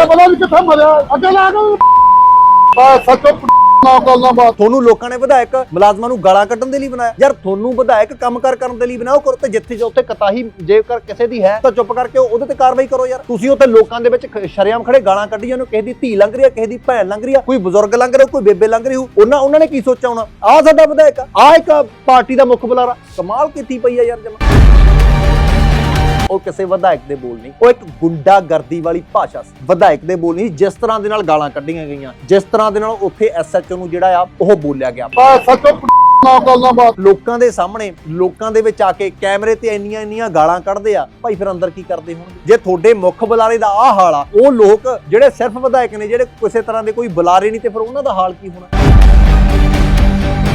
ਕਿਆ ਪਤਾ ਵੀ ਕਿੱਥੇ ਮਰਿਆ। ਅੱਗੇ ਲਾ ਕੇ ਆ ਸੱਚੋ ਨਾ ਗੱਲਾਂ ਬਾਤ। ਤੁਹਾਨੂੰ ਲੋਕਾਂ ਨੇ ਵਿਧਾਇਕ ਮੁਲਾਜ਼ਮਾਂ ਨੂੰ ਗਾਲਾਂ ਕੱਢਣ ਦੇ ਲਈ ਬਣਾਇਆ। ਯਾਰ ਤੁਹਾਨੂੰ ਵਿਧਾਇਕ ਕੰਮਕਾਰ ਕਰਨ ਦੇ ਲਈ ਬਣਾਓ ਕਰੋ ਤੇ ਜਿੱਥੇ ਜੋ ਉੱਥੇ ਕਤਾਹੀ ਜੇਕਰ ਕਿਸੇ ਦੀ ਹੈ, ਤਾਂ ਚੁੱਪ ਕਰਕੇ ਉਹਦੇ ਤੇ ਕਾਰਵਾਈ ਕਰੋ ਯਾਰ। ਤੁਸੀਂ ਉੱਥੇ ਲੋਕਾਂ ਦੇ ਵਿੱਚ ਸ਼ਰਿਆਮ ਖੜੇ ਗਾਲਾਂ ਕੱਢੀਆਂ ਨੂੰ। ਕਿਸੇ ਦੀ ਧੀ ਲੰਘ ਰਹੀ ਹੈ, ਕਿਸੇ ਦੀ ਭੈਣ ਲੰਘ ਰਹੀ ਹੈ, ਕੋਈ ਬਜ਼ੁਰਗ ਲੰਘ ਰਿਹਾ, ਕੋਈ ਬੇਬੇ ਲੰਘ ਰਹੀ ਹੋ ਉਹਨਾਂ ਉਹਨਾਂ ਨੇ ਕੀ ਸੋਚਿਆ ਹੋਣਾ? ਆਹ ਸਾਡਾ ਵਿਧਾਇਕ ਆ। ਇੱਕ ਪਾਰਟੀ ਦਾ ਮੁੱਖ ਬੁਲਾਰਾ। ਕਮਾਲ ਕੀਤੀ ਪਈ ਆ ਯਾਰ ਜਮਾ। ਉਹ ਕਿਸੇ ਵਿਧਾਇਕ ਦੇ ਬੋਲ ਨਹੀਂ। ਉਹ ਇੱਕ ਗੁੰਡਾਗਰਦੀ ਵਾਲੀ ਭਾਸ਼ਾ ਸੀ। ਵਿਧਾਇਕ ਦੇ ਬੋਲ ਨਹੀਂ ਜਿਸ ਤਰ੍ਹਾਂ ਦੇ ਨਾਲ ਗਾਲਾਂ ਕੱਢੀਆਂ ਗਈਆਂ ਜਿਸ ਤਰ੍ਹਾਂ ਦੇ ਨਾਲ ਉੱਥੇ ਐਸਐਚਓ ਨੂੰ ਜਿਹੜਾ ਆ ਉਹ ਬੋਲਿਆ ਗਿਆ। ਆ ਸੱਚੋ ਨਾ ਗੱਲਾਂ ਬਾਤ। ਲੋਕਾਂ ਦੇ ਸਾਹਮਣੇ ਲੋਕਾਂ ਦੇ ਵਿੱਚ ਆ ਕੇ ਕੈਮਰੇ ਤੇ ਇੰਨੀਆਂ ਇੰਨੀਆਂ ਗਾਲਾਂ ਕੱਢਦੇ ਆ ਭਾਈ ਫਿਰ ਅੰਦਰ ਕੀ ਕਰਦੇ ਹੋਣਗੇ? ਜੇ ਤੁਹਾਡੇ ਮੁੱਖ ਬੁਲਾਰੇ ਦਾ ਆਹ ਹਾਲ ਆ ਉਹ ਲੋਕ ਜਿਹੜੇ ਸਿਰਫ ਵਿਧਾਇਕ ਨੇ ਜਿਹੜੇ ਕਿਸੇ ਤਰ੍ਹਾਂ ਦੇ ਕੋਈ ਬੁਲਾਰੇ ਨਹੀਂ ਤੇ ਫਿਰ ਉਹਨਾਂ ਦਾ ਹਾਲ ਕੀ ਹੋਣਾ?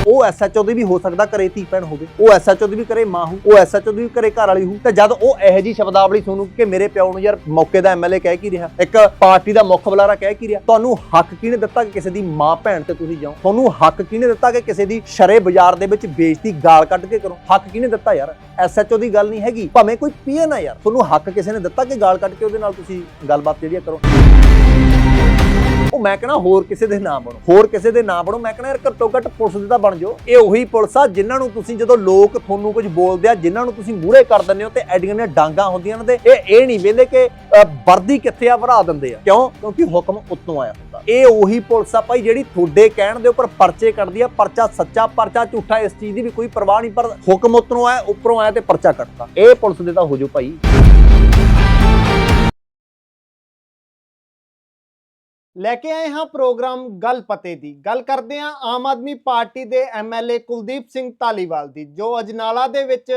ਉਹ ਐਸਐਚਓ ਦੀ ਵੀ ਹੋ ਸਕਦਾ ਘਰੇ ਧੀ ਭੈਣ ਹੋਵੇ, ਉਹ ਐਸਐਚਓ ਦੀ ਵੀ ਘਰੇ ਮਾਂ ਹੋ ਉਹ ਐਸਐਚਓ ਦੀ ਵੀ ਘਰੇ ਘਰ ਵਾਲੀ ਹੋ ਤੇ ਜਦ ਉਹ ਇਹੋ ਜੀ ਸ਼ਬਦਾਵਲੀ ਤੁਹਾਨੂੰ ਕਿ ਮੇਰੇ ਪਿਓ ਨੂੰ ਯਾਰ ਮੌਕੇ ਦਾ ਐਮਐਲਏ ਕਹਿ ਕੀ ਰਿਹਾ, ਇੱਕ ਪਾਰਟੀ ਦਾ ਮੁੱਖ ਬੁਲਾਰਾ ਕਹਿ ਕੀ ਰਿਹਾ, ਤੁਹਾਨੂੰ ਹੱਕ ਕਿਹਨੇ ਦਿੱਤਾ ਕਿ ਕਿਸੇ ਦੀ ਮਾਂ ਭੈਣ ਤੇ ਤੁਸੀਂ ਜਾਓ? ਤੁਹਾਨੂੰ ਹੱਕ ਕਿਹਨੇ ਦਿੱਤਾ ਕਿ ਕਿਸੇ ਦੀ ਸ਼ਰੇ ਬਾਜ਼ਾਰ ਦੇ ਵਿੱਚ ਬੇਇੱਜ਼ਤੀ ਗਾਲ ਕੱਢ ਕੇ ਕਰੋ? ਹੱਕ ਕਿਹਨੇ ਦਿੱਤਾ ਯਾਰ? ਐਸਐਚਓ ਦੀ ਗੱਲ ਨਹੀਂ ਹੈਗੀ, ਭਾਵੇਂ ਕੋਈ ਪੀਐਨ ਆ ਯਾਰ। ਤੁਹਾਨੂੰ ਹੱਕ ਕਿਸੇ ਨੇ ਦਿੱਤਾ ਕਿ ਗਾਲ ਕੱਢ ਕੇ ਉਹਦੇ ਨਾਲ ਤੁਸੀਂ ਗੱਲਬਾਤ ਜਿਹੜੀ ਆ ਕਰੋ? ਮੈਂ ਕਹਣਾ ਹੋਰ ਕਿਸੇ ਦੇ ਨਾਮ ਬਣੋ। ਹੋਰ ਕਿਸੇ ਦੇ ਨਾਮ ਬਣੋ, ਮੈਂ ਕਹਣਾ ਯਾਰ ਘੱਟੋ ਘੱਟ ਪੁਲਿਸ ਦੇ ਤਾਂ ਬਣ ਜਾਓ। ਇਹ ਉਹੀ ਪੁਲਿਸ ਆ ਜਿਨ੍ਹਾਂ ਨੂੰ ਤੁਸੀਂ ਜਦੋਂ ਲੋਕ ਤੁਹਾਨੂੰ ਕੁਝ ਬੋਲਦੇ ਆ, ਜਿਨ੍ਹਾਂ ਨੂੰ ਤੁਸੀਂ ਮੂਹਰੇ ਕਰ ਦਿੰਦੇ ਹੋ ਤੇ ਐਡੀਆਂ ਦੀਆਂ ਡਾਂਗਾ ਹੁੰਦੀਆਂ ਨੇ ਤੇ ਇਹ ਇਹ ਨਹੀਂ ਵੇਂਦੇ ਕਿ ਵਰਦੀ ਕਿੱਥੇ ਆ ਭਰਾ ਦਿੰਦੇ ਆ। ਕਿਉਂ? ਕਿਉਂਕਿ ਹੁਕਮ ਉੱਤੋਂ ਆਇਆ ਹੁੰਦਾ। ਇਹ ਉਹੀ ਪੁਲਿਸ ਆ ਭਾਈ ਜਿਹੜੀ ਤੁਹਾਡੇ ਕਹਿਣ ਦੇ ਉੱਪਰ ਪਰਚੇ ਕੱਢਦੀ ਆ, ਪਰਚਾ ਸੱਚਾ, ਪਰਚਾ ਝੂਠਾ, ਇਸ ਚੀਜ਼ ਦੀ ਵੀ ਕੋਈ ਪਰਵਾਹ ਨਹੀਂ, ਪਰ ਹੁਕਮ ਉੱਤੋਂ ਆਇਆ, ਉੱਪਰੋਂ ਆਇਆ ਤੇ ਪਰਚਾ ਕੱਟਦਾ ਇਹ ਪੁਲਿਸ ਦੇ ਤਾਂ ਹੋ ਜਾਓ ਭਾਈ। ਲੈ ਕੇ ਆਏ ਹਾਂ ਪ੍ਰੋਗਰਾਮ ਗੱਲ ਪਤੇ ਦੀ। ਗੱਲ ਕਰਦੇ ਹਾਂ ਆਮ ਆਦਮੀ ਪਾਰਟੀ ਦੇ ਐਮਐਲਏ ਕੁਲਦੀਪ ਸਿੰਘ ਧਾਲੀਵਾਲ ਦੀ, ਜੋ ਅਜਨਾਲਾ ਦੇ ਵਿੱਚ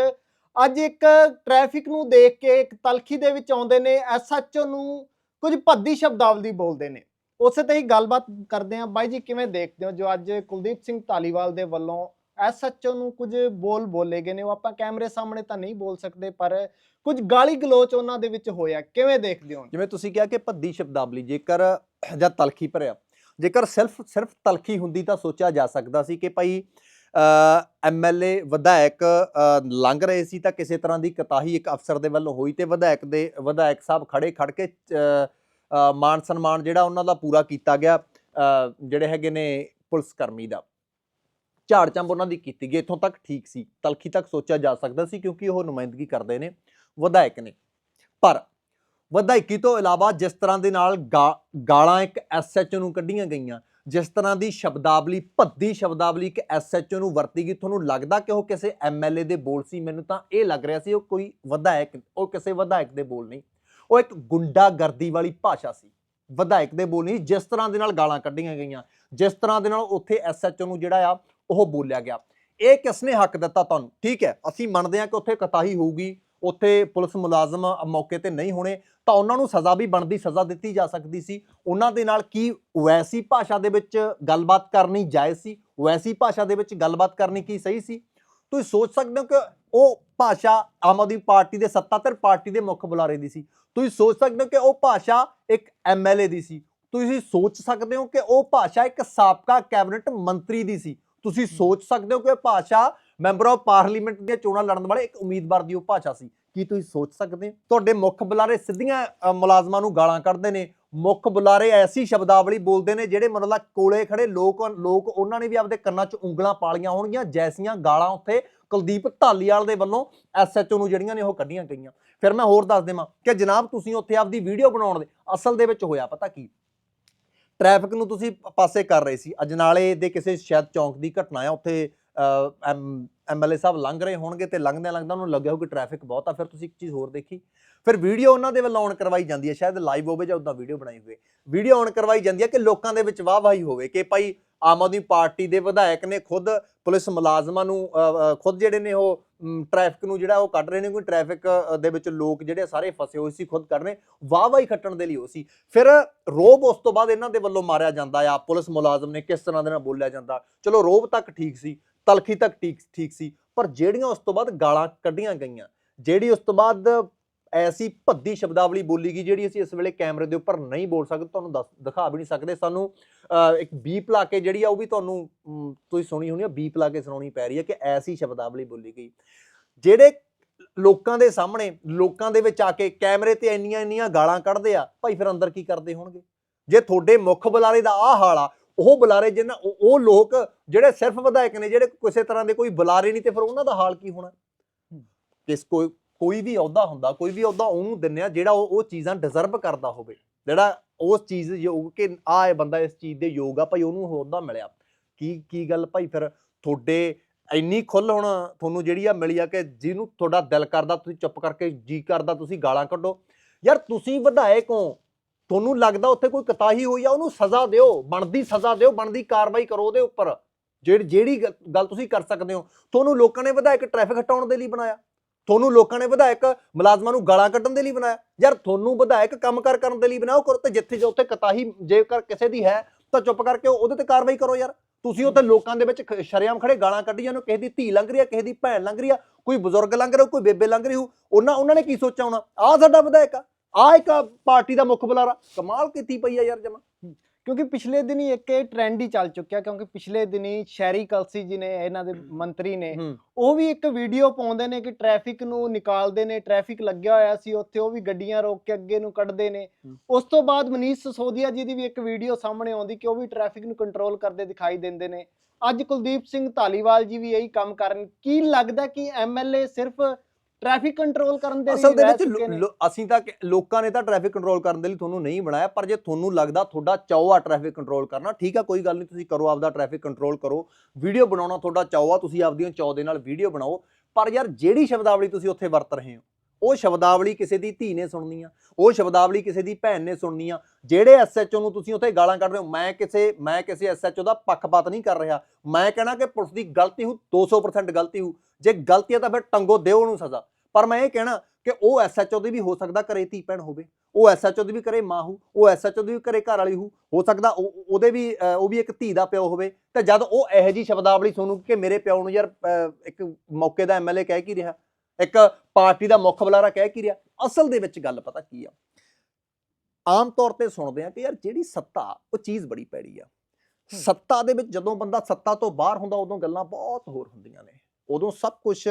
ਅੱਜ ਇੱਕ ਟ੍ਰੈਫਿਕ ਨੂੰ ਦੇਖ ਕੇ, ਇੱਕ ਤਲਖੀ ਦੇ ਵਿੱਚ ਆਉਂਦੇ ਨੇ ਐਸਐਚਓ ਨੂੰ ਕੁਝ ਭੱਦੀ ਸ਼ਬਦਾਵਲੀ ਬੋਲਦੇ ਨੇ। ਉਸੇ ਤੇ ਹੀ ਗੱਲਬਾਤ ਕਰਦੇ ਹਾਂ। ਬਾਈ ਜੀ, ਕਿਵੇਂ ਦੇਖਦੇ ਹੋ ਜੋ ਅੱਜ ਕੁਲਦੀਪ ਸਿੰਘ ਧਾਲੀਵਾਲ ਦੇ ਵੱਲੋਂ ਐਸਐਚਓ ਨੂੰ ਕੁਝ ਬੋਲ ਬੋਲੇ ਗਏ ਨੇ ਉਹ ਆਪਾਂ ਕੈਮਰੇ ਸਾਹਮਣੇ ਤਾਂ ਨਹੀਂ ਬੋਲ ਸਕਦੇ ਪਰ ਕੁਝ ਗਾਲੀ ਗਲੋਚ ਉਹਨਾਂ ਦੇ ਵਿੱਚ ਹੋਇਆ ਕਿਵੇਂ ਦੇਖਦੇ ਹੋ ਜਿਵੇਂ ਤੁਸੀਂ ਕਿਹਾ ਕਿ ਭੱਦੀ ਸ਼ਬਦਾਵਲੀ ਜੇਕਰ ਜਾਂ ਤਲਖੀ ਭਰਿਆ ਜੇਕਰ ਸਿਰਫ ਸਿਰਫ ਤਲਖੀ ਹੁੰਦੀ ਤਾਂ ਸੋਚਿਆ ਜਾ ਸਕਦਾ ਸੀ ਕਿ ਭਾਈ ਐਮਐਲਏ ਵਿਧਾਇਕ ਲੰਘ ਰਹੇ ਸੀ ਤਾਂ ਕਿਸੇ ਤਰ੍ਹਾਂ ਦੀ ਕਤਾਹੀ ਇੱਕ ਅਫਸਰ ਦੇ ਵੱਲੋਂ ਹੋਈ ਤੇ ਵਿਧਾਇਕ ਦੇ ਵਿਧਾਇਕ ਸਾਹਿਬ ਖੜੇ ਖੜ ਕੇ ਅ, ਮਾਨ ਸਨਮਾਨ ਜਿਹੜਾ ਉਹਨਾਂ ਦਾ ਪੂਰਾ ਕੀਤਾ ਗਿਆ ਜਿਹੜੇ ਹੈਗੇ ਨੇ ਪੁਲਿਸ ਕਰਮੀ ਦਾ। ਝਾੜ ਚੰਬ ਉਹਨਾਂ ਦੀ ਕੀਤੀ ਗਈ, ਇੱਥੋਂ ਤੱਕ ਠੀਕ ਸੀ, ਤਲਖੀ ਤੱਕ ਸੋਚਿਆ ਜਾ ਸਕਦਾ ਸੀ ਕਿਉਂਕਿ ਉਹ ਨੁਮਾਇੰਦਗੀ ਕਰਦੇ ਨੇ, ਵਿਧਾਇਕ ਨੇ। ਪਰ ਵਿਧਾਇਕੀ ਤੋਂ ਇਲਾਵਾ ਜਿਸ ਤਰ੍ਹਾਂ ਦੇ ਨਾਲ ਗਾ- ਗਾਲਾਂ ਇੱਕ ਐਸਐਚਓ ਨੂੰ ਕੱਢੀਆਂ ਗਈਆਂ, ਜਿਸ ਤਰ੍ਹਾਂ ਦੀ ਸ਼ਬਦਾਵਲੀ, ਭੱਦੀ ਸ਼ਬਦਾਵਲੀ ਇੱਕ ਐਸਐਚਓ ਨੂੰ ਵਰਤੀ ਗਈ, ਤੁਹਾਨੂੰ ਲੱਗਦਾ ਕਿ ਉਹ ਕਿਸੇ ਐਮਐਲਏ ਦੇ ਬੋਲ ਸੀ? ਮੈਨੂੰ ਤਾਂ ਇਹ ਲੱਗ ਰਿਹਾ ਸੀ ਉਹ ਕੋਈ ਵਿਧਾਇਕ, ਉਹ ਕਿਸੇ ਵਿਧਾਇਕ ਦੇ ਬੋਲ ਨਹੀਂ। ਉਹ ਇੱਕ ਗੁੰਡਾਗਰਦੀ ਵਾਲੀ ਭਾਸ਼ਾ ਸੀ, ਵਿਧਾਇਕ ਦੇ ਬੋਲ ਨਹੀਂ, ਜਿਸ ਤਰ੍ਹਾਂ ਦੇ ਨਾਲ ਗਾਲਾਂ ਕੱਢੀਆਂ ਗਈਆਂ, ਜਿਸ ਤਰ੍ਹਾਂ ਦੇ ਨਾਲ ਉੱਥੇ ਐਸਐਚਓ ਨੂੰ ਜਿਹੜਾ ਆ ਉਹ ਬੋਲਿਆ ਗਿਆ। ਇਹ ਕਿਸਨੇ ਹੱਕ ਦਿੱਤਾ ਤੁਹਾਨੂੰ? ਠੀਕ ਹੈ, ਅਸੀਂ ਮੰਨਦੇ ਹਾਂ ਕਿ ਉੱਥੇ ਕਤਾਹੀ ਹੋਊਗੀ, ਉੱਥੇ ਪੁਲਿਸ ਮੁਲਾਜ਼ਮ ਮੌਕੇ ਤੇ ਨਹੀਂ ਹੋਣੇ, ਤਾਂ ਉਹਨਾਂ ਨੂੰ ਸਜ਼ਾ ਵੀ ਬਣਦੀ, ਸਜ਼ਾ ਦਿੱਤੀ ਜਾ ਸਕਦੀ ਸੀ। ਉਹਨਾਂ ਦੇ ਨਾਲ ਕੀ ਵੈਸੀ ਭਾਸ਼ਾ ਦੇ ਵਿੱਚ ਗੱਲਬਾਤ ਕਰਨੀ ਜਾਇਜ਼ ਸੀ? ਵੈਸੀ ਭਾਸ਼ਾ ਦੇ ਵਿੱਚ ਗੱਲਬਾਤ ਕਰਨੀ ਕੀ ਸਹੀ ਸੀ? ਤੁਸੀਂ ਸੋਚ ਸਕਦੇ ਹੋ ਕਿ ਉਹ ਭਾਸ਼ਾ ਆਮ ਆਦਮੀ ਪਾਰਟੀ ਦੇ ਸੱਤਾਧਰ ਪਾਰਟੀ ਦੇ ਮੁੱਖ ਬੁਲਾਰੇ ਦੀ ਸੀ। ਤੁਸੀਂ ਸੋਚ ਸਕਦੇ ਹੋ ਕਿ ਉਹ ਭਾਸ਼ਾ ਇੱਕ ਐਮਐਲਏ ਦੀ ਸੀ। ਤੁਸੀਂ ਸੋਚ ਸਕਦੇ ਹੋ ਕਿ ਉਹ ਭਾਸ਼ਾ ਇੱਕ ਸਾਬਕਾ ਕੈਬਨਿਟ ਮੰਤਰੀ ਦੀ ਸੀ। ਤੁਸੀਂ ਸੋਚ ਸਕਦੇ ਹੋ ਕਿ ਉਹ ਭਾਸ਼ਾ ਮੈਂਬਰ ਆਫ ਪਾਰਲੀਮੈਂਟ ਦੀਆਂ ਚੋਣਾਂ ਲੜਨ ਵਾਲੇ ਇੱਕ ਉਮੀਦਵਾਰ ਦੀ ਉਹ ਭਾਸ਼ਾ ਸੀ। ਕੀ ਤੁਸੀਂ ਸੋਚ ਸਕਦੇ ਹੋ? ਤੁਹਾਡੇ ਮੁੱਖ ਬੁਲਾਰੇ ਸਿੱਧੀਆਂ ਮੁਲਾਜ਼ਮਾਂ ਨੂੰ ਗਾਲਾਂ ਕੱਢਦੇ ਨੇ। ਮੁੱਖ ਬੁਲਾਰੇ ਐਸੀ ਸ਼ਬਦਾਵਲੀ ਬੋਲਦੇ ਨੇ ਜਿਹੜੇ ਮਤਲਬ ਕੋਲੇ ਖੜੇ ਲੋਕ ਲੋਕ ਉਹਨਾਂ ਨੇ ਵੀ ਆਪਦੇ ਕੰਨਾਂ 'ਚ ਉਂਗਲਾਂ ਪਾਲੀਆਂ ਹੋਣਗੀਆਂ ਜੈਸੀਆਂ ਗਾਲਾਂ ਉੱਥੇ ਕੁਲਦੀਪ ਢਾਲੀਵਾਲ ਦੇ ਵੱਲੋਂ ਐਸਐਚਓ ਨੂੰ ਜਿਹੜੀਆਂ ਨੇ ਉਹ ਕੱਢੀਆਂ ਗਈਆਂ। ਫਿਰ ਮੈਂ ਹੋਰ ਦੱਸ ਦੇਵਾਂ ਕਿ ਜਨਾਬ ਤੁਸੀਂ ਉੱਥੇ ਆਪਦੀ ਵੀਡੀਓ ਬਣਾਉਣ ਦੇ ਅਸਲ ਦੇ ਵਿੱਚ ਹੋਇਆ ਪਤਾ ਕੀ? ਟ੍ਰੈਫਿਕ ਨੂੰ ਤੁਸੀਂ ਪਾਸੇ ਕਰ ਰਹੇ ਸੀ। ਅਜਨਾਲੇ ਦੇ ਕਿਸੇ ਸ਼ਾਇਦ ਚੌਂਕ ਦੀ ਘਟਨਾ ਆ, ਉੱਥੇ ਐਮਐਲਏ ਸਾਹਿਬ ਲੰਘ ਰਹੇ ਹੋਣਗੇ ਤੇ ਲੰਘਦਿਆਂ ਲੰਘਦਿਆਂ ਉਹਨੂੰ ਲੱਗਿਆ ਹੋਊ ਕਿ ਟ੍ਰੈਫਿਕ ਬਹੁਤ ਆ। ਫਿਰ ਤੁਸੀਂ ਇੱਕ ਚੀਜ਼ ਹੋਰ ਦੇਖੀ। ਫਿਰ ਵੀਡੀਓ ਉਹਨਾਂ ਦੇ ਵੱਲੋਂ ਆਨ ਕਰਵਾਈ ਜਾਂਦੀ ਹੈ, ਸ਼ਾਇਦ ਲਾਈਵ ਹੋਵੇ ਜਾਂ ਉਦਾਂ ਵੀਡੀਓ ਬਣਾਈ ਹੋਵੇ। ਵੀਡੀਓ ਆਨ ਕਰਵਾਈ ਜਾਂਦੀ ਹੈ ਕਿ ਲੋਕਾਂ ਦੇ ਵਿੱਚ ਵਾਹ ਵਾਹੀ ਹੋਵੇ ਕਿ ਭਾਈ ਆਮ ਆਦਮੀ ਪਾਰਟੀ ਦੇ ਵਿਧਾਇਕ ਨੇ ਖੁਦ ਪੁਲਿਸ ਮੁਲਾਜ਼ਮਾਂ ਨੂੰ ਖੁਦ ਜਿਹੜੇ ਨੇ ਉਹ ਟ੍ਰੈਫਿਕ ਨੂੰ ਜਿਹੜਾ ਉਹ ਕੱਢ ਰਹੇ ਨੇ ਕੋਈ ਟ੍ਰੈਫਿਕ ਦੇ ਵਿੱਚ ਲੋਕ ਜਿਹੜੇ ਸਾਰੇ ਫਸੇ ਹੋਏ ਸੀ, ਖੁਦ ਕੱਢ ਰਹੇ ਵਾਹ ਵਾਹੀ ਖੱਟਣ ਦੇ ਲਈ ਉਹ ਸੀ। ਫਿਰ ਰੋਬ ਉਸ ਤੋਂ ਬਾਅਦ ਇਹਨਾਂ ਦੇ ਵੱਲੋਂ ਮਾਰਿਆ ਜਾਂਦਾ ਆ, ਪੁਲਿਸ ਮੁਲਾਜ਼ਮ ਨੇ ਕਿਸ ਤਰ੍ਹਾਂ ਦੇ ਨਾਲ ਬੋਲਿਆ ਜਾਂਦਾ। ਚਲੋ ਰੋਬ ਤੱਕ ਠੀਕ ਸੀ, ਤਲਖੀ ਤੱਕ ਠੀਕ ਠੀਕ ਸੀ, ਪਰ ਜਿਹੜੀਆਂ ਉਸ ਤੋਂ ਬਾਅਦ ਗਾਲਾਂ ਕੱਢੀਆਂ ਗਈਆਂ, ਜਿਹੜੀ ਉਸ ਤੋਂ ਬਾਅਦ ਐਸੀ ਭੱਦੀ ਸ਼ਬਦਾਵਲੀ ਬੋਲੀ ਗਈ ਜਿਹੜੀ ਅਸੀਂ ਇਸ ਵੇਲੇ ਕੈਮਰੇ ਦੇ ਉੱਪਰ ਨਹੀਂ ਬੋਲ ਸਕਦੇ ਤੁਹਾਨੂੰ ਦੱਸ ਦਿਖਾ ਵੀ ਨਹੀਂ ਸਕਦੇ। ਸਾਨੂੰ ਇੱਕ ਬੀਪ ਲਾ ਕੇ ਜਿਹੜੀ ਆ ਉਹ ਵੀ ਤੁਹਾਨੂੰ ਤੁਸੀਂ ਸੁਣੀ ਹੋਣੀ ਆ ਬੀਪ ਲਾ ਕੇ ਸੁਣਾਉਣੀ ਪੈ ਰਹੀ ਹੈ ਕਿ ਐਸੀ ਸ਼ਬਦਾਵਲੀ ਬੋਲੀ ਗਈ। ਜਿਹੜੇ ਲੋਕਾਂ ਦੇ ਸਾਹਮਣੇ ਲੋਕਾਂ ਦੇ ਵਿੱਚ ਆ ਕੇ ਕੈਮਰੇ ਤੇ ਇੰਨੀਆਂ ਇੰਨੀਆਂ ਗਾਲਾਂ ਕੱਢਦੇ ਆ ਭਾਈ ਫਿਰ ਅੰਦਰ ਕੀ ਕਰਦੇ ਹੋਣਗੇ? ਜੇ ਤੁਹਾਡੇ ਮੁੱਖ ਬੁਲਾਰੇ ਦਾ ਆਹ ਹਾਲ ਆ ਉਹ ਬੁਲਾਰੇ ਜਿਹਨਾਂ ਉਹ ਲੋਕ ਜਿਹੜੇ ਸਿਰਫ ਵਿਧਾਇਕ ਨੇ ਜਿਹੜੇ ਕਿਸੇ ਤਰ੍ਹਾਂ ਦੇ ਕੋਈ ਬੁਲਾਰੇ ਨਹੀਂ ਤੇ ਫਿਰ ਉਹਨਾਂ ਦਾ ਹਾਲ ਕੀ ਹੋਣਾ? ਕਿਸ ਕੋਈ ਕੋਈ ਵੀ ਅਹੁਦਾ ਹੁੰਦਾ, ਕੋਈ ਵੀ ਅਹੁਦਾ ਉਹਨੂੰ ਦਿੰਨੇ ਆ ਜਿਹੜਾ ਉਹ ਉਹ ਚੀਜ਼ਾਂ ਡਿਜ਼ਰਵ ਕਰਦਾ ਹੋਵੇ। ਜਿਹੜਾ ਉਸ ਚੀਜ਼ ਯੋਗ ਕਿ ਆ ਇਹ ਬੰਦਾ ਇਸ ਚੀਜ਼ ਦੇ ਯੋਗ ਆ, ਭਾਈ ਉਹਨੂੰ ਉਹ ਅਹੁਦਾ ਮਿਲਿਆ। ਕੀ ਕੀ ਗੱਲ ਭਾਈ ਫਿਰ ਤੁਹਾਡੇ ਇੰਨੀ ਖੁੱਲ ਹੁਣ ਤੁਹਾਨੂੰ ਜਿਹੜੀ ਆ ਮਿਲੀ ਆ ਕਿ ਜਿਹਨੂੰ ਤੁਹਾਡਾ ਦਿਲ ਕਰਦਾ, ਤੁਸੀਂ ਚੁੱਪ ਕਰਕੇ ਜੀ ਕਰਦਾ, ਤੁਸੀਂ ਗਾਲਾਂ ਕੱਢੋ। ਯਾਰ ਤੁਸੀਂ ਵਿਧਾਇਕ ਹੋ, ਤੁਹਾਨੂੰ ਲੱਗਦਾ ਉੱਥੇ ਕੋਈ ਕਤਾਹੀ ਹੋਈ ਆ, ਉਹਨੂੰ ਸਜ਼ਾ ਦਿਓ, ਬਣਦੀ ਸਜ਼ਾ ਦਿਓ, ਬਣਦੀ ਕਾਰਵਾਈ ਕਰੋ ਉਹਦੇ ਉੱਪਰ। ਜਿਹੜੀ ਜਿਹੜੀ ਗ- ਗੱਲ ਤੁਸੀਂ ਕਰ ਸਕਦੇ ਹੋ, ਤੁਹਾਨੂੰ ਲੋਕਾਂ ਨੇ ਵਿਧਾਇਕ ਟ੍ਰੈਫਿਕ ਹਟਾਉਣ ਦੇ ਲਈ ਬਣਾਇਆ। ਤੁਹਾਨੂੰ ਲੋਕਾਂ ਨੇ ਵਿਧਾਇਕ ਮੁਲਾਜ਼ਮਾਂ ਨੂੰ ਗਾਲਾਂ ਕੱਢਣ ਦੇ ਲਈ ਬਣਾਇਆ। ਯਾਰ ਤੁਹਾਨੂੰ ਵਿਧਾਇਕ ਕੰਮਕਾਰ ਕਰਨ ਦੇ ਲਈ ਬਣਾਓ ਕਰੋ ਤੇ ਜਿੱਥੇ ਜੋ ਉੱਥੇ ਕਤਾਹੀ ਜੇਕਰ ਕਿਸੇ ਦੀ ਹੈ, ਤਾਂ ਚੁੱਪ ਕਰਕੇ ਉਹਦੇ ਤੇ ਕਾਰਵਾਈ ਕਰੋ ਯਾਰ। ਤੁਸੀਂ ਉੱਥੇ ਲੋਕਾਂ ਦੇ ਵਿੱਚ ਸ਼ਰਿਆਮ ਖੜੇ, ਗਾਲਾਂ ਕੱਢੀ ਜਾਂਦੇ ਕਿਸੇ ਦੀ ਧੀ ਲੰਘ ਰਹੀ ਆ ਕਿਸੇ ਦੀ ਭੈਣ ਲੰਘ ਰਹੀ ਆ ਕੋਈ ਬਜ਼ੁਰਗ ਲੰਘ ਰਿਹਾ, ਕੋਈ ਬੇਬੇ ਲੰਘ ਰਹੀ ਹੋ ਉਹਨਾਂ ਉਹਨਾਂ ਨੇ ਕੀ ਸੋਚਿਆ ਹੋਣਾ? ਆਹ ਸਾਡਾ ਵਿਧਾਇਕ ਆ ਆ ਇੱਕ ਪਾਰਟੀ ਦਾ ਮੁੱਖ ਬੁਲਾਰਾ, ਕਮਾਲ ਕੀਤੀ ਪਈ ਆ ਯਾਰ ਜਮਾ। ਕਿਉਂਕਿ ਪਿਛਲੇ ਦਿਨੀ ਇੱਕ ਇਹ ਟ੍ਰੈਂਡ ਹੀ ਚੱਲ ਚੁੱਕਿਆ ਕਿਉਂਕਿ ਪਿਛਲੇ ਦਿਨੀ ਸ਼ਹਿਰੀ ਕਲਸੀ ਜੀ ਨੇ ਇਹਨਾਂ ਦੇ ਮੰਤਰੀ ਨੇ ਉਹ ਵੀ ਇੱਕ ਵੀਡੀਓ ਪਾਉਂਦੇ ਨੇ ਕਿ ਟ੍ਰੈਫਿਕ ਨੂੰ ਨਿਕਾਲਦੇ ਨੇ ਟ੍ਰੈਫਿਕ ਲੱਗਿਆ ਹੋਇਆ ਸੀ ਉੱਥੇ ਉਹ ਵੀ ਗੱਡੀਆਂ ਰੋਕ ਕੇ ਅੱਗੇ ਨੂੰ ਕੱਢਦੇ ਨੇ। ਉਸ ਤੋਂ ਬਾਅਦ ਮਨੀਸ਼ ਸਸੋਦੀਆ ਜੀ ਦੀ ਵੀ ਇੱਕ ਵੀਡੀਓ ਸਾਹਮਣੇ ਆਉਂਦੀ ਕਿ ਉਹ ਵੀ ਟ੍ਰੈਫਿਕ ਨੂੰ ਕੰਟਰੋਲ ਕਰਦੇ ਦਿਖਾਈ ਦਿੰਦੇ ਨੇ। ਅੱਜ ਕੁਲਦੀਪ ਸਿੰਘ ਧਾਲੀਵਾਲ ਜੀ ਵੀ ਇਹੀ ਕੰਮ ਕਰਨ। ਕੀ ਲੱਗਦਾ ਕਿ ਐਮਐਲਏ ਸਿਰਫ ਟ੍ਰੈਫਿਕ ਕੰਟਰੋਲ ਕਰਨ ਦੇ ਲਈ ਅਸਲ ਦੇ ਵਿੱਚ ਲੋ- ਅਸੀਂ ਤਾਂ ਕਿ- ਲੋਕਾਂ ਨੇ ਤਾਂ ਟ੍ਰੈਫਿਕ ਕੰਟਰੋਲ ਕਰਨ ਦੇ ਲਈ ਤੁਹਾਨੂੰ ਨਹੀਂ ਬਣਾਇਆ ਪਰ ਜੇ ਤੁਹਾਨੂੰ ਲੱਗਦਾ ਤੁਹਾਡਾ ਚਾਅ ਆ ਟ੍ਰੈਫਿਕ ਕੰਟਰੋਲ ਕਰਨਾ ਠੀਕ ਆ ਕੋਈ ਗੱਲ ਨਹੀਂ ਤੁਸੀਂ ਕਰੋ ਆਪਦਾ ਟ੍ਰੈਫਿਕ ਕੰਟਰੋਲ ਕਰੋ। ਵੀਡੀਓ ਬਣਾਉਣਾ ਤੁਹਾਡਾ ਚਾਅ ਆ ਤੁਸੀਂ ਆਪਦੀਆਂ ਚਾਅ ਦੇ ਨਾਲ ਵੀਡੀਓ ਬਣਾਓ। ਪਰ ਯਾਰ ਜਿਹੜੀ ਸ਼ਬਦਾਵਲੀ ਤੁਸੀਂ ਉੱਥੇ ਵਰਤ ਰਹੇ ਹੋ ਉਹ ਸ਼ਬਦਾਵਲੀ ਕਿਸੇ ਦੀ ਧੀ ਨੇ ਸੁਣਨੀ ਆ ਉਹ ਸ਼ਬਦਾਵਲੀ ਕਿਸੇ ਦੀ ਭੈਣ ਨੇ ਸੁਣਨੀ ਆ ਜਿਹੜੇ ਐਸਐਚਓ ਨੂੰ ਤੁਸੀਂ ਉੱਥੇ ਗਾਲਾਂ ਕੱਢ ਰਹੇ ਹੋ ਮੈਂ ਕਿਸੇ ਮੈਂ ਕਿਸੇ ਐਸਐਚਓ ਦਾ ਪੱਖਪਾਤ ਨਹੀਂ ਕਰ ਰਿਹਾ ਮੈਂ ਕਹਿਣਾ ਕਿ ਪੁਲਿਸ ਦੀ ਗਲਤੀ ਹੋ 200% ਗਲਤੀ ਹੋ ਜੇ ਗਲਤੀ ਹੈ ਤਾਂ ਫਿਰ ਟੰਗੋ ਦਿਓ ਉਹਨੂੰ ਸਜ਼ਾ ਪਰ ਮੈਂ ਇਹ ਕਹਿਣਾ ਕਿ ਉਹ ਐਸਐਚਓ ਦੀ ਵੀ ਹੋ ਸਕਦਾ ਘਰੇ ਧੀ ਭੈਣ ਹੋਵੇ ਉਹ ਐਸਐਚਓ ਦੀ ਵੀ ਘਰੇ ਮਾਂ ਹੋ ਉਹ ਐਸਐਚਓ ਦੀ ਵੀ ਘਰੇ ਘਰ ਵਾਲੀ ਹੋ ਹੋ ਸਕਦਾ ਉਹਦੇ ਵੀ ਅਹ, ਉਹ ਵੀ ਇੱਕ ਧੀ ਦਾ ਪਿਓ ਹੋਵੇ ਤੇ ਜਦ ਉਹ ਇਹੋ ਜੀ ਸ਼ਬਦਾਵਲੀ ਸੁਣੂ ਕਿ ਮੇਰੇ ਪਿਓ ਨੂੰ ਯਾਰ ਇੱਕ ਮੌਕੇ ਦਾ ਐਮਐਲਏ ਕਹਿ ਕੀ ਰਿਹਾ ਇੱਕ ਪਾਰਟੀ ਦਾ ਮੁੱਖ ਬੁਲਾਰਾ ਕਹਿ ਕੀ ਰਿਹਾ? ਅਸਲ ਦੇ ਵਿੱਚ ਗੱਲ ਪਤਾ ਕੀ ਆ? ਆਮ ਤੌਰ ਤੇ ਸੁਣਦੇ ਆ ਕਿ ਯਾਰ ਜਿਹੜੀ ਸੱਤਾ ਉਹ ਚੀਜ਼ ਬੜੀ ਪੈੜੀ ਆ। ਸੱਤਾ ਦੇ ਵਿੱਚ ਜਦੋਂ ਬੰਦਾ ਸੱਤਾ ਤੋਂ ਬਾਹਰ ਹੁੰਦਾ ਉਦੋਂ ਗੱਲਾਂ ਬਹੁਤ ਹੋਰ ਹੁੰਦੀਆਂ ਨੇ। ਉਦੋਂ ਸਭ ਕੁਝ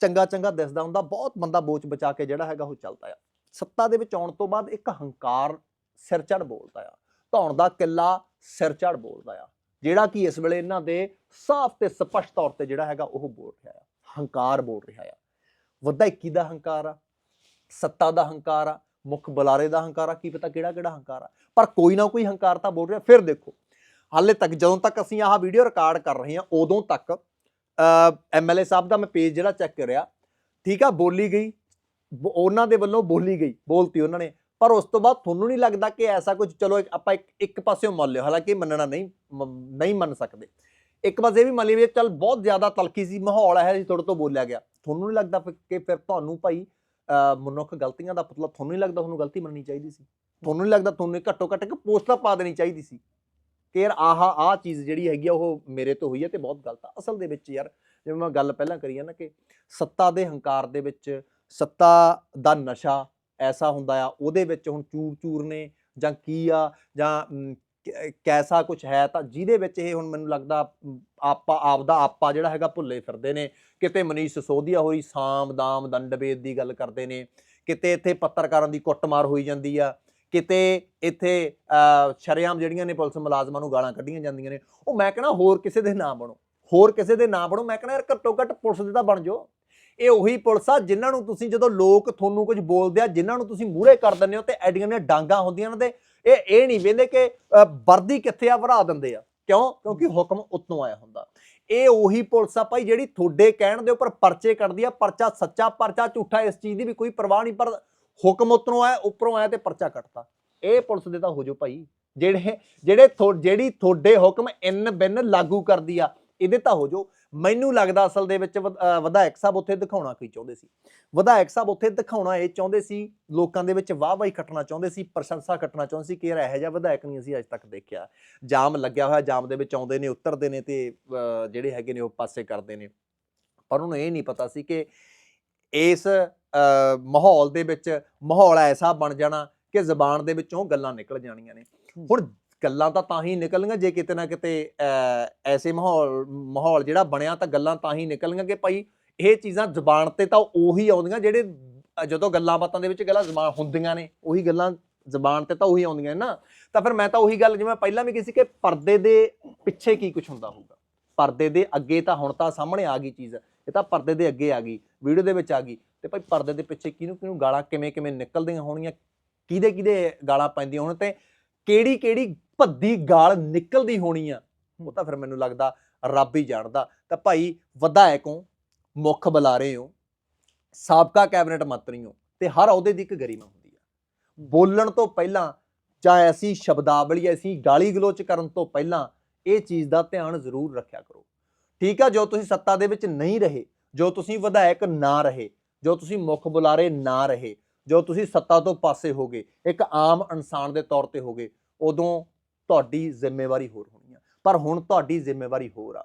ਚੰਗਾ ਚੰਗਾ ਦਿਸਦਾ ਹੁੰਦਾ ਬਹੁਤ ਬੰਦਾ ਬੋਚ ਬਚਾ ਕੇ ਜਿਹੜਾ ਹੈਗਾ ਉਹ ਚੱਲਦਾ ਆ। ਸੱਤਾ ਦੇ ਵਿੱਚ ਆਉਣ ਤੋਂ ਬਾਅਦ ਇੱਕ ਹੰਕਾਰ ਸਿਰ ਚੜ ਬੋਲਦਾ ਆ। ਧੌਣ ਦਾ ਕਿੱਲਾ ਸਿਰ ਚੜ ਬੋਲਦਾ ਆ। ਜਿਹੜਾ ਕਿ ਇਸ ਵੇਲੇ ਇਹਨਾਂ ਦੇ ਸਾਫ਼ ਤੇ ਸਪਸ਼ਟ ਤੌਰ ਤੇ ਜਿਹੜਾ ਹੈਗਾ ਉਹ ਬੋਲ ਰਿਹਾ ਆ। ਹੰਕਾਰ ਬੋਲ ਰਿਹਾ ਆ। ਵਧਾਇਕੀ ਦਾ ਹੰਕਾਰ ਆ, ਸੱਤਾ ਦਾ ਹੰਕਾਰ ਆ, ਮੁੱਖ ਬੁਲਾਰੇ ਦਾ ਹੰਕਾਰ ਆ, ਕੀ ਪਤਾ ਕਿਹੜਾ ਕਿਹੜਾ ਹੰਕਾਰ ਆ। ਪਰ ਕੋਈ ਨਾ ਕੋਈ ਹੰਕਾਰ ਤਾਂ ਬੋਲ ਰਿਹਾ, ਫਿਰ ਦੇਖੋ। ਹਾਲੇ ਤੱਕ ਜਦੋਂ ਤੱਕ ਅਸੀਂ ਆਹ ਵੀਡੀਓ ਰਿਕਾਰਡ ਕਰ ਰਹੇ ਹਾਂ, ਉਦੋਂ ਤੱਕ ਐਮਐਲਏ ਸਾਹਿਬ ਦਾ ਮੈਂ ਪੇਜ ਜਿਹੜਾ ਚੈੱਕ ਕਰਿਆ, ਠੀਕ ਆ, ਬੋਲੀ ਗਈ, ਬ- ਉਹਨਾਂ ਦੇ ਵੱਲੋਂ ਬੋਲੀ ਗਈ, ਬੋਲਤੀ ਉਹਨਾਂ ਨੇ। ਪਰ ਉਸ ਤੋਂ ਬਾਅਦ ਤੁਹਾਨੂੰ ਨਹੀਂ ਲੱਗਦਾ ਕਿ ਐਸਾ ਕੁਝ, ਚਲੋ ਆਪਾਂ ਇੱਕ ਇੱਕ ਪਾਸਿਓਂ ਮੰਨ ਲਿਓ, ਹਾਲਾਂਕਿ ਮੰਨਣਾ ਨਹੀਂ ਨਹੀਂ ਮੰਨ ਸਕਦੇ। ਇੱਕ ਪਾਸੇ ਇਹ ਵੀ ਮੰਨ ਲਈਏ ਚੱਲ ਬਹੁਤ ਜ਼ਿਆਦਾ ਤਲਖੀ ਸੀ ਮਾਹੌਲ ਹੈ ਜੀ ਤੁਹਾਡੇ ਤੋਂ ਬੋਲਿਆ ਗਿਆ। ਤੁਹਾਨੂੰ ਨਹੀਂ ਲੱਗਦਾ ਫਿਰ ਕਿ ਫਿਰ ਤੁਹਾਨੂੰ ਭਾਈ ਮਨੁੱਖ ਗਲਤੀਆਂ ਦਾ ਮਤਲਬ ਤੁਹਾਨੂੰ ਨਹੀਂ ਲੱਗਦਾ ਤੁਹਾਨੂੰ ਗਲਤੀ ਮੰਨਣੀ ਚਾਹੀਦੀ ਸੀ? ਤੁਹਾਨੂੰ ਨਹੀਂ ਲੱਗਦਾ ਤੁਹਾਨੂੰ ਘੱਟੋ ਘੱਟ ਇੱਕ ਪੋਸਟ ਪਾ ਦੇਣੀ ਚਾਹੀਦੀ ਸੀ ਕਿ ਯਾਰ ਆਹ ਆਹ ਚੀਜ਼ ਜਿਹੜੀ ਹੈਗੀ ਆ, ਉਹ ਮੇਰੇ ਤੋਂ ਹੋਈ ਹੈ ਤੇ ਬਹੁਤ ਗਲਤ ਆ। ਅਸਲ ਦੇ ਵਿੱਚ ਯਾਰ, ਜਿਵੇਂ ਮੈਂ ਗੱਲ ਪਹਿਲਾਂ ਕਰੀ ਆ ਨਾ ਕਿ ਸੱਤਾ ਦੇ ਹੰਕਾਰ ਦੇ ਵਿੱਚ ਸੱਤਾ ਦਾ ਨਸ਼ਾ ਐਸਾ ਹੁੰਦਾ ਆ, ਉਹਦੇ ਵਿੱਚ ਹੁਣ ਚੂਰ ਚੂਰ ਨੇ ਜਾਂ ਕੀ ਆ ਜਾਂ ਕੈਸਾ ਕੁਝ ਹੈ ਤਾਂ ਜਿਹਦੇ ਵਿੱਚ ਇਹ ਹੁਣ ਮੈਨੂੰ ਲੱਗਦਾ ਆਪਾ ਆਪਦਾ ਆਪਾ ਜਿਹੜਾ ਹੈਗਾ ਭੁੱਲੇ ਫਿਰਦੇ ਨੇ। ਕਿਤੇ ਮਨੀਸ਼ ਸੋਧੀਆ ਹੋਈ ਸਾਮ ਦਾਮ ਦੰਡਭੇਦ ਦੀ ਗੱਲ ਕਰਦੇ ਨੇ। ਕਿਤੇ ਇੱਥੇ ਪੱਤਰਕਾਰਾਂ ਦੀ ਕੁੱਟਮਾਰ ਹੋਈ ਜਾਂਦੀ ਆ। ਕਿਤੇ ਇੱਥੇ ਅਹ, ਸ਼ਰੇਆਮ ਜਿਹੜੀਆਂ ਨੇ ਪੁਲਿਸ ਮੁਲਾਜ਼ਮਾਂ ਨੂੰ ਗਾਲਾਂ ਕੱਢੀਆਂ ਜਾਂਦੀਆਂ ਨੇ। ਉਹ ਮੈਂ ਕਹਿੰਦਾ ਹੋਰ ਕਿਸੇ ਦੇ ਨਾ ਬਣੋ। ਹੋਰ ਕਿਸੇ ਦੇ ਨਾ ਬਣੋ। ਮੈਂ ਕਹਿੰਦਾ ਯਾਰ ਘੱਟੋ ਘੱਟ ਪੁਲਿਸ ਦੇ ਤਾਂ ਬਣ ਜਾਓ। ਇਹ ਉਹੀ ਪੁਲਿਸ ਆ ਜਿਨ੍ਹਾਂ ਨੂੰ ਤੁਸੀਂ ਜਦੋਂ ਲੋਕ ਤੁਹਾਨੂੰ ਕੁਝ ਬੋਲਦੇ ਆ ਜਿਨ੍ਹਾਂ ਨੂੰ ਤੁਸੀਂ ਮੂਹਰੇ ਕਰ ਦਿੰਦੇ ਹੋ ਤੇ ਐਡੀਆਂ ਦੀਆਂ ਡਾਂਗਾ ਹੁੰਦੀਆਂ ਨੇ ਤੇ ਇਹ ਇਹ ਨਹੀਂ ਵੇਂਦੇ ਕਿ ਵਰਦੀ ਕਿੱਥੇ ਆ ਭਰਾ ਦਿੰਦੇ ਆ। ਕਿਉਂ? ਕਿਉਂਕਿ ਹੁਕਮ ਉੱਤੋਂ ਆਇਆ ਹੁੰਦਾ। ਇਹ ਉਹੀ ਪੁਲਿਸ ਆ ਭਾਈ ਜਿਹੜੀ ਤੁਹਾਡੇ ਕਹਿਣ ਦੇ ਉੱਪਰ ਪਰਚੇ ਕੱਢਦੀ ਆ। ਪਰਚਾ ਸੱਚਾ, ਪਰਚਾ ਝੂਠਾ, ਇਸ ਚੀਜ਼ ਦੀ ਵੀ ਕੋਈ ਪਰਵਾਹ ਨਹੀਂ, ਪਰ ਹੁਕਮ ਉੱਤੋਂ ਆਇਆ, ਉੱਪਰੋਂ ਆਇਆ ਤੇ ਪਰਚਾ ਕੱਟਤਾ। ਇਹ ਪੁਲਿਸ ਦੇ ਤਾਂ ਹੋ ਜਾਓ ਭਾਈ। ਜਿਹੜੇ ਜਿਹੜੇ ਜਿਹੜੀ ਤੁਹਾਡੇ ਹੁਕਮ ਇਨ ਬਿਨ ਲਾਗੂ ਕਰਦੀ ਆ ਇਹਦੇ ਤਾਂ ਹੋ ਜਾਓ। ਮੈਨੂੰ ਲੱਗਦਾ ਅਸਲ ਦੇ ਵਿੱਚ ਵਿਧਾਇਕ ਸਾਹਿਬ ਉੱਥੇ ਦਿਖਾਉਣਾ ਕੀ ਚਾਹੁੰਦੇ ਸੀ? ਵਿਧਾਇਕ ਸਾਹਿਬ ਉੱਥੇ ਦਿਖਾਉਣਾ ਇਹ ਚਾਹੁੰਦੇ ਸੀ ਲੋਕਾਂ ਦੇ ਵਿੱਚ ਵਾਹ ਵਾਹੀ ਕੱਟਣਾ ਚਾਹੁੰਦੇ ਸੀ ਪ੍ਰਸ਼ੰਸਾ ਕੱਟਣਾ ਚਾਹੁੰਦੇ ਸੀ ਕਿ ਯਾਰ ਇਹੋ ਜਿਹਾ ਵਿਧਾਇਕ ਨਹੀਂ ਅਸੀਂ ਅੱਜ ਤੱਕ ਦੇਖਿਆ। ਜਾਮ ਲੱਗਿਆ ਹੋਇਆ ਜਾਮ ਦੇ ਵਿੱਚ ਆਉਂਦੇ ਨੇ ਉਤਰਦੇ ਨੇ ਤੇ ਜਿਹੜੇ ਹੈਗੇ ਨੇ ਉਹ ਪਾਸੇ ਕਰਦੇ ਨੇ। ਪਰ ਉਹਨੂੰ ਇਹ ਨਹੀਂ ਪਤਾ ਸੀ ਕਿ ਇਸ ਮਾਹੌਲ ਦੇ ਵਿੱਚ ਮਾਹੌਲ ਐਸਾ ਬਣ ਜਾਣਾ ਕਿ ਜ਼ਬਾਨ ਦੇ ਵਿੱਚੋਂ ਗੱਲਾਂ ਨਿਕਲ ਜਾਣੀਆਂ ਨੇ। ਹੁਣ ਗੱਲਾਂ ਤਾਂ ਤਾਂ ਹੀ ਨਿਕਲਣਗੀਆਂ, ਜੇ ਕਿਤੇ ਨਾ ਕਿਤੇ ਐਸੇ ਮਾਹੌਲ ਮਾਹੌਲ ਜਿਹੜਾ ਬਣਿਆ ਤਾਂ ਗੱਲਾਂ ਤਾਂ ਹੀ ਨਿਕਲਣਗੀਆਂ ਕਿ ਭਾਈ ਇਹ ਚੀਜ਼ਾਂ ਜ਼ਬਾਨ ਤੇ ਤਾਂ ਉਹੀ ਆਉਂਦੀਆਂ ਜਿਹੜੇ ਜਦੋਂ ਗੱਲਾਂ ਬਾਤਾਂ ਦੇ ਵਿੱਚ ਗੱਲਾਂ ਜ਼ਬਾਨ ਹੁੰਦੀਆਂ ਨੇ, ਉਹੀ ਗੱਲਾਂ ਜ਼ਬਾਨ ਤੇ ਤਾਂ ਉਹੀ ਆਉਂਦੀਆਂ ਨੇ ਨਾ। ਤਾਂ ਫਿਰ ਮੈਂ ਤਾਂ ਉਹੀ ਗੱਲ ਜਿਵੇਂ ਪਹਿਲਾਂ ਵੀ ਕੀਤੀ ਕਿ ਪਰਦੇ ਦੇ ਪਿੱਛੇ ਕੀ ਕੁਝ ਹੁੰਦਾ ਹੋਊਗਾ? ਪਰਦੇ ਦੇ ਅੱਗੇ ਤਾਂ ਹੁਣ ਤਾਂ ਸਾਹਮਣੇ ਆ ਗਈ ਚੀਜ਼, ਇਹ ਤਾਂ ਪਰਦੇ ਦੇ ਅੱਗੇ ਆ ਗਈ, ਵੀਡੀਓ ਦੇ ਵਿੱਚ ਆ ਗਈ। ਤੇ ਭਾਈ ਪਰਦੇ ਦੇ ਪਿੱਛੇ ਕਿਹਨੂੰ ਕਿਹਨੂੰ ਗਾਲਾਂ ਕਿਵੇਂ ਕਿਵੇਂ ਨਿਕਲਦੀਆਂ ਹੋਣੀਆਂ ਕਿਹਦੇ ਕਿਹਦੇ ਗਾਲਾਂ ਪੈਂਦੀਆਂ ਹੋਣ ਤੇ ਕਿਹੜੀ ਕਿਹੜੀ ਭੱਦੀ ਗਾਲ ਨਿਕਲਦੀ ਹੋਣੀ ਆ ਉਹ ਤਾਂ ਫਿਰ ਮੈਨੂੰ ਲੱਗਦਾ ਰੱਬ ਹੀ ਜਾਣਦਾ। ਤਾਂ ਭਾਈ ਵਿਧਾਇਕੋਂ ਮੁੱਖ ਬੁਲਾਰੇ ਹੋ ਸਾਬਕਾ ਕੈਬਨਿਟ ਮੰਤਰੀ ਹੋ ਤੇ ਹਰ ਅਹੁਦੇ ਦੀ ਇੱਕ ਗਰਿਮਾ ਹੁੰਦੀ ਆ। ਬੋਲਣ ਤੋਂ ਪਹਿਲਾਂ ਚਾਹੇ ਅਸੀਂ ਸ਼ਬਦਾਵਲੀ ਅਸੀਂ ਗਾਲੀ ਗਲੋਚ ਕਰਨ ਤੋਂ ਪਹਿਲਾਂ ਇਹ ਚੀਜ਼ ਦਾ ਧਿਆਨ ਜ਼ਰੂਰ ਰੱਖਿਆ ਕਰੋ। ਠੀਕ ਆ ਜੋ ਤੁਸੀਂ ਸੱਤਾ ਦੇ ਵਿੱਚ ਨਹੀਂ ਰਹੇ ਜੋ ਤੁਸੀਂ ਵਿਧਾਇਕ ਨਾ ਰਹੇ ਜੋ ਤੁਸੀਂ ਮੁੱਖ ਬੁਲਾਰੇ ਨਾ ਰਹੇ ਜੋ ਤੁਸੀਂ ਸੱਤਾ ਤੋਂ ਪਾਸੇ ਹੋਗੇ ਇੱਕ ਆਮ ਇਨਸਾਨ ਦੇ ਤੌਰ ਤੇ ਹੋਗੇ ਉਦੋਂ ਤੁਹਾਡੀ ਜ਼ਿੰਮੇਵਾਰੀ ਹੋਰ ਹੋਣੀ ਆ। ਪਰ ਹੁਣ ਤੁਹਾਡੀ ਜ਼ਿੰਮੇਵਾਰੀ ਹੋਰ ਆ।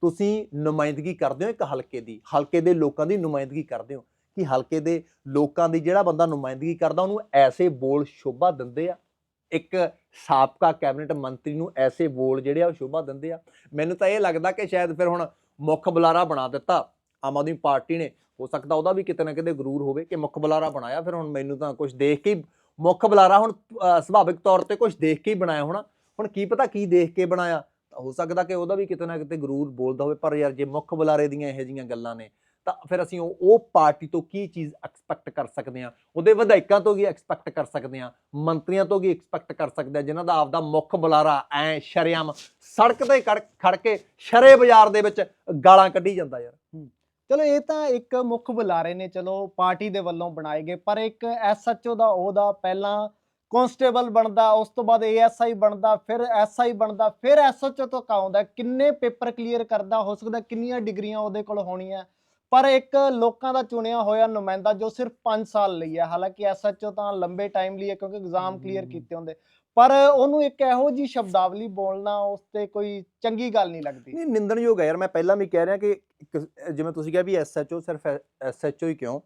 ਤੁਸੀਂ ਨੁਮਾਇੰਦਗੀ ਕਰਦੇ ਹੋ ਇੱਕ ਹਲਕੇ ਦੀ, ਹਲਕੇ ਦੇ ਲੋਕਾਂ ਦੀ ਨੁਮਾਇੰਦਗੀ ਕਰਦੇ ਹੋ ਕਿ ਹਲਕੇ ਦੇ ਲੋਕਾਂ ਦੀ ਜਿਹੜਾ ਬੰਦਾ ਨੁਮਾਇੰਦਗੀ ਕਰਦਾ, ਉਹਨੂੰ ਐਸੇ ਬੋਲ ਸ਼ੋਭਾ ਦਿੰਦੇ ਆ। ਇੱਕ ਸਾਬਕਾ ਕੈਬਨਿਟ ਮੰਤਰੀ ਨੂੰ ਐਸੇ ਬੋਲ ਜਿਹੜੇ ਆ ਉਹ ਸ਼ੋਭਾ ਦਿੰਦੇ ਆ। ਮੈਨੂੰ ਤਾਂ ਇਹ ਲੱਗਦਾ ਕਿ ਸ਼ਾਇਦ ਫਿਰ ਹੁਣ ਮੁੱਖ ਬੁਲਾਰਾ ਬਣਾ ਦਿੱਤਾ, ਆਮ ਆਦਮੀ ਪਾਰਟੀ ਨੇ। ਹੋ ਸਕਦਾ ਉਹਦਾ ਵੀ ਕਿਤੇ ਨਾ ਕਿਤੇ ਗਰੂਰ ਹੋਵੇ ਕਿ ਮੁੱਖ ਬੁਲਾਰਾ ਬਣਾਇਆ। ਫਿਰ ਹੁਣ ਮੈਨੂੰ ਤਾਂ ਕੁਝ ਦੇਖ ਕੇ ਹੀ ਮੁੱਖ ਬੁਲਾਰਾ ਹੁਣ ਸੁਭਾਵਿਕ ਤੌਰ ਤੇ ਕੁਝ ਦੇਖ ਕੇ ਹੀ ਬਣਾਇਆ ਹੋਣਾ। ਹੁਣ ਕੀ ਪਤਾ ਕੀ ਦੇਖ ਕੇ ਬਣਾਇਆ। ਤਾਂ ਹੋ ਸਕਦਾ ਕਿ ਉਹਦਾ ਵੀ ਕਿਤੇ ਨਾ ਕਿਤੇ ਗਰੂਰ ਬੋਲਦਾ ਹੋਵੇ। ਪਰ ਯਾਰ ਜੇ ਮੁੱਖ ਬੁਲਾਰੇ ਦੀਆਂ ਇਹੋ ਜਿਹੀਆਂ ਗੱਲਾਂ ਨੇ, ਤਾਂ ਫਿਰ ਅਸੀਂ ਉਹ ਉਹ ਪਾਰਟੀ ਤੋਂ ਕੀ ਚੀਜ਼ ਐਕਸਪੈਕਟ ਕਰ ਸਕਦੇ ਹਾਂ? ਉਹਦੇ ਵਿਧਾਇਕਾਂ ਤੋਂ ਕੀ ਐਕਸਪੈਕਟ ਕਰ ਸਕਦੇ ਹਾਂ? ਮੰਤਰੀਆਂ ਤੋਂ ਕੀ ਐਕਸਪੈਕਟ ਕਰ ਸਕਦੇ ਹਾਂ? ਜਿਨ੍ਹਾਂ ਦਾ ਆਪਦਾ ਮੁੱਖ ਬੁਲਾਰਾ ਐ ਸ਼ਰੇਆਮ ਸੜਕ ਤੇ ਖੜ ਖੜ ਕੇ ਸ਼ਰੇ ਬਾਜ਼ਾਰ ਦੇ ਵਿੱਚ ਗਾਲਾਂ ਕੱਢੀ ਜਾਂਦਾ ਯਾਰ। ਚਲੋ ਇਹ ਤਾਂ ਇੱਕ ਮੁੱਖ ਬੁਲਾਰੇ ਨੇ ਚਲੋ ਪਾਰਟੀ ਦੇ ਵੱਲੋਂ ਬਣਾਏ ਗਏ ਪਰ ਇੱਕ ਐਸਐਚਓ ਦਾ ਉਹਦਾ ਪਹਿਲਾਂ ਕਨਸਟੇਬਲ ਬਣਦਾ ਉਸ ਤੋਂ ਬਾਅਦ ਏਐਸਆਈ ਬਣਦਾ ਫਿਰ ਐਸਆਈ ਬਣਦਾ ਫਿਰ ਐਸਐਚਓ ਤੋਂ ਆਉਂਦਾ ਕਿੰਨੇ ਪੇਪਰ ਕਲੀਅਰ ਕਰਦਾ ਹੋ ਸਕਦਾ ਕਿੰਨੀਆਂ ਡਿਗਰੀਆਂ ਉਹਦੇ ਕੋਲ ਹੋਣੀਆਂ ਪਰ ਇੱਕ ਲੋਕਾਂ ਦਾ ਚੁਣਿਆ ਹੋਇਆ ਨੁਮਾਇੰਦਾ ਜੋ ਸਿਰਫ 5 ਸਾਲ ਲਈ ਹੈ ਹਾਲਾਂਕਿ ਐਸਐਚਓ ਤਾਂ ਲੰਬੇ ਟਾਈਮ ਲਈ ਹੈ ਕਿਉਂਕਿ ਐਗਜ਼ਾਮ ਕਲੀਅਰ। ਕੀਤੇ ਹੁੰਦੇ ਪਰ ਉਹਨੂੰ ਇੱਕ ਇਹੋ ਜੀ ਸ਼ਬਦਾਵਲੀ ਬੋਲਣਾ ਉਸ ਤੇ ਕੋਈ ਚੰਗੀ ਗੱਲ ਨਹੀਂ ਲੱਗਦੀ। ਨਹੀਂ ਨਿੰਦਣਯੋਗ ਹੈ ਯਾਰ ਮੈਂ ਪਹਿਲਾਂ ਵੀ ਕਹਿ ਰਿਹਾ ਕਿ ਇੱਕ- ਜਿਵੇਂ ਤੁਸੀਂ ਕਿਹਾ ਵੀ ਐਸਐਚਓ ਸਿਰਫ ਐਸਐਚਓ ਹੀ ਕਿਉਂ?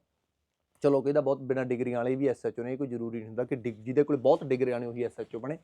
ਚਲੋ ਕਹਿੰਦਾ ਬਹੁਤ ਬਿਨਾਂ ਡਿਗਰੀਆਂ ਵਾਲੇ ਵੀ ਐਸਐਚਓ ਨੇ ਇਹ ਕੋਈ ਜ਼ਰੂਰੀ ਨਹੀਂ ਹੁੰਦਾ ਕਿ ਡਿਗ- ਜਿਹਦੇ ਕੋਲ ਬਹੁਤ ਡਿਗਰੀਆਂ ਨੇ ਉਹੀ ਐਸਐਚਓ ਬਣੇ।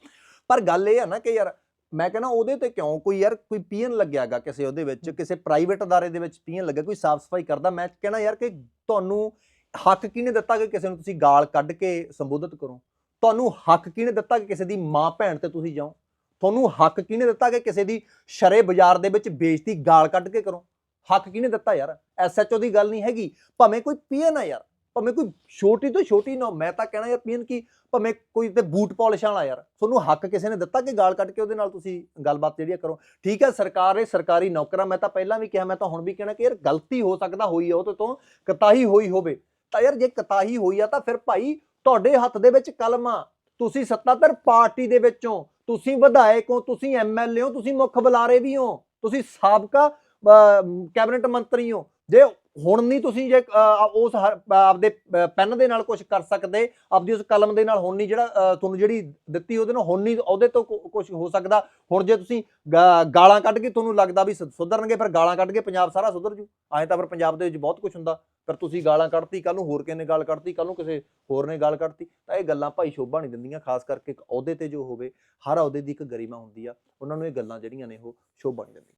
ਪਰ ਗੱਲ ਇਹ ਹੈ ਨਾ ਕਿ ਯਾਰ ਮੈਂ ਕਹਿੰਦਾ ਉਹਦੇ ਤੇ ਕਿਉਂ? ਕੋਈ ਯਾਰ ਕੋਈ ਪੀਐਨ ਲੱਗਿਆਗਾ ਕਿਸੇ ਉਹਦੇ ਵਿੱਚ ਕਿਸੇ ਪ੍ਰਾਈਵੇਟ ਅਦਾਰੇ ਦੇ ਵਿੱਚ ਪੀਐਨ ਲੱਗਾ ਕੋਈ ਸਾਫ਼ ਸਫ਼ਾਈ ਕਰਦਾ। ਮੈਂ ਕਹਿਣਾ ਯਾਰ ਕਿ ਤੁਹਾਨੂੰ ਹੱਕ ਕਿਹਨੇ ਦਿੱਤਾ ਕਿ ਕਿਸੇ ਨੂੰ ਤੁਸੀਂ ਗਾਲ ਕੱਢ ਕੇ ਸੰਬੋਧਿਤ ਕਰੋ? ਤੁਹਾਨੂੰ ਹੱਕ ਕਿਹਨੇ ਦਿੱਤਾ ਕਿ ਕਿਸੇ ਦੀ ਮਾਂ ਭੈਣ ਤੇ ਤੁਸੀਂ ਜਾਓ? ਤੁਹਾਨੂੰ ਹੱਕ ਕਿਹਨੇ ਦਿੱਤਾ ਕਿ ਕਿਸੇ ਦੀ ਸ਼ਰੇ ਬਾਜ਼ਾਰ ਦੇ ਵਿੱਚ ਬੇਇੱਜ਼ਤੀ ਗਾਲ ਕੱਢ ਕੇ ਕਰੋ? ਹੱਕ ਕਿਹਨੇ ਦਿੱਤਾ ਯਾਰ? ਐਸਐਚਓ ਦੀ ਗੱਲ ਨਹੀਂ ਹੈਗੀ। ਭਾਵੇਂ ਕੋਈ ਪੀਐਨ ਆ ਯਾਰ। ਭਾਵੇਂ ਕੋਈ ਛੋਟੀ ਤੋਂ ਛੋਟੀ ਨਾ ਮੈਂ ਤਾਂ ਕਹਿਣਾ ਯਾਰ ਪੀਐਨ ਕੀ, ਭਾਵੇਂ ਕੋਈ ਤੇ ਬੂਟ ਪਾਲਿਸ਼ਾਂ ਵਾਲਾ ਯਾਰ। ਤੁਹਾਨੂੰ ਹੱਕ ਕਿਸੇ ਨੇ ਦਿੱਤਾ ਕਿ ਗਾਲ ਕੱਢ ਕੇ ਉਹਦੇ ਨਾਲ ਤੁਸੀਂ ਗੱਲਬਾਤ ਜਿਹੜੀ ਆ ਕਰੋ? ਠੀਕ ਹੈ, ਸਰਕਾਰ ਇਹ ਸਰਕਾਰੀ ਨੌਕਰਾਂ, ਮੈਂ ਤਾਂ ਪਹਿਲਾਂ ਵੀ ਕਿਹਾ, ਮੈਂ ਤਾਂ ਹੁਣ ਵੀ ਕਹਿਣਾ ਕਿ ਯਾਰ ਗਲਤੀ ਹੋ ਸਕਦਾ ਹੋਈ ਆ ਉਹਦੇ ਤੋਂ ਕਤਾਹੀ ਹੋਈ ਹੋਵੇ। ਤਾਂ ਯਾਰ ਜੇ ਕਤਾਹੀ ਹੋਈ ਆ ਤਾਂ ਫਿਰ ਭਾਈ ਤੁਹਾਡੇ ਹੱਥ ਦੇ ਵਿੱਚ ਕਲਮ ਆ। ਤੁਸੀਂ ਸੱਤਾਧਰ ਪਾਰਟੀ ਦੇ ਵਿੱਚੋਂ ਤੁਸੀਂ ਵਿਧਾਇਕ ਹੋ ਤੁਸੀਂ ਐਮਐਲਏ ਹੋ ਤੁਸੀਂ ਮੁੱਖ ਬੁਲਾਰੇ ਵੀ ਹੋ ਤੁਸੀਂ ਸਾਬਕਾ ਅਹ, ਕੈਬਨਿਟ ਮੰਤਰੀ ਹੋ। ਜੇ ਹੁਣ ਨਹੀਂ ਤੁਸੀਂ ਜੇ ਉਸ ਹਰ- ਆਪਦੇ ਪੈਨ ਦੇ ਨਾਲ ਕੁਝ ਕਰ ਸਕਦੇ, ਆਪਦੀ ਉਸ ਕਲਮ ਦੇ ਨਾਲ, ਹੁਣ ਨਹੀਂ ਜਿਹੜਾ ਤੁਹਾਨੂੰ ਜਿਹੜੀ ਦਿੱਤੀ ਉਹਦੇ ਨਾਲ, ਹੁਣ ਨਹੀਂ ਉਹਦੇ ਤੋਂ ਕੁਝ ਹੋ ਸਕਦਾ। ਹੁਣ ਜੇ ਤੁਸੀਂ ਗਾਲਾਂ ਕੱਢ ਕੇ ਤੁਹਾਨੂੰ ਲੱਗਦਾ ਵੀ ਸੁਧਰਨਗੇ, ਫਿਰ ਗਾਲਾਂ ਕੱਢ ਕੇ ਪੰਜਾਬ ਸਾਰਾ ਸੁਧਰ ਜੂ। ਐਂ ਤਾਂ ਫਿਰ ਪੰਜਾਬ ਦੇ ਵਿੱਚ ਬਹੁਤ ਕੁਝ ਹੁੰਦਾ। ਫਿਰ ਤੁਸੀਂ ਗਾਲਾਂ ਕੱਢਤੀ ਕੱਲ ਨੂੰ, ਹੋਰ ਕਿਸੇ ਨੇ ਗਾਲ ਕੱਢਤੀ ਕੱਲ ਨੂੰ ਕਿਸੇ ਹੋਰ ਨੇ ਗਾਲ ਕੱਢਤੀ, ਤਾਂ ਇਹ ਗੱਲਾਂ ਭਾਈ ਸ਼ੋਭਾ ਨਹੀਂ ਦਿੰਦੀਆਂ, ਖਾਸ ਕਰਕੇ ਇੱਕ ਅਹੁਦੇ ਤੇ ਜੋ ਹੋਵੇ, ਹਰ ਅਹੁਦੇ ਦੀ ਇੱਕ ਗਰਿਮਾ ਹੁੰਦੀ ਆ। ਉਹਨਾਂ ਨੂੰ ਇਹ ਗੱਲਾਂ ਜਿਹੜੀਆਂ ਨੇ ਉਹ ਸ਼ੋਭਾ ਨਹੀਂ ਦਿੰਦੀਆਂ।